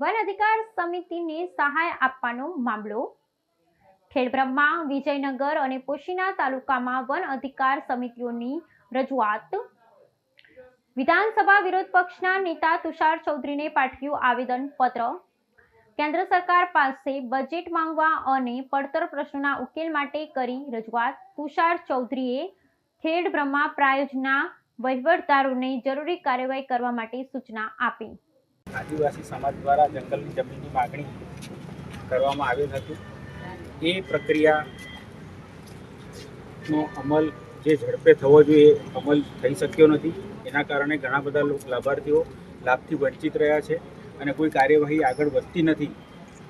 One અધિકાર સમિતિને સહાય આપવાનો મામલો. ખેડબ્રહ્મા, વિજયનગર અને પોશીના તાલુકામાં વન અધિકાર સમિતિઓની રજૂઆત. વિધાનસભા વિરોધ પક્ષના નેતા તુષાર ચૌધરીને પાઠવ્યું આવેદન પત્ર કેન્દ્ર સરકાર પાસે બજેટ માંગવા અને પડતર પ્રશ્નોના ઉકેલ માટે કરી રજૂઆત. તુષાર ચૌધરીએ ખેડ બ્રહ્મા પ્રાયોજના વહીવટદારોને જરૂરી કાર્યવાહી કરવા માટે સૂચના આપી. આદિવાસી સમાજ દ્વારા જંગલની જમીનની માગણી કરવામાં આવેલ હતી. એ પ્રક્રિયાનો અમલ જે ઝડપે થવો જોઈએ અમલ થઈ શક્યો નથી. એના કારણે ઘણા બધા લોકો લાભાર્થીઓ લાભથી વંચિત રહ્યા છે અને કોઈ કાર્યવાહી આગળ વધતી નથી.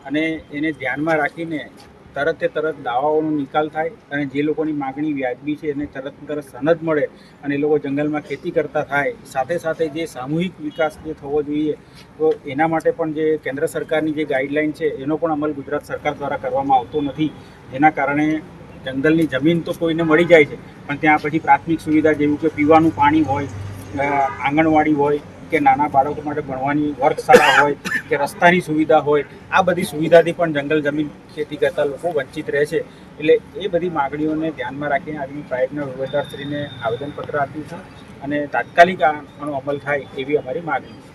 અને એને ધ્યાનમાં રાખીને તરતે તરત દાવાઓનો નિકાલ થાય અને જે લોકોની માગણી વ્યાજબી છે એને તરત તરત સનદ મળે અને એ લોકો જંગલમાં ખેતી કરતા થાય. સાથે સાથે જે સામૂહિક વિકાસ જે થવો જોઈએ, તો એના માટે પણ જે કેન્દ્ર સરકારની જે ગાઈડલાઈન છે, એનો પણ અમલ ગુજરાત સરકાર દ્વારા કરવામાં આવતો નથી. જેના કારણે જંગલની જમીન તો કોઈને મળી જાય છે, પણ ત્યાં પછી પ્રાથમિક સુવિધા જેવું કે પીવાનું પાણી હોય આંગણવાડી હોય કે નાના બાળકો માટે ભણવાની વર્ગશાળા હોય, કે રસ્તાની સુવિધા હોય, આ બધી સુવિધાથી પણ જંગલ જમીન ખેતી કરતા લોકો વંચિત રહે છે. એટલે એ બધી માગણીઓને ધ્યાનમાં રાખીને આજની પ્રાઇવેટના વહીવટદારશ્રીને આવેદનપત્ર આપ્યું છે અને તાત્કાલિક આનો અમલ થાય એવી અમારી માગણી છે.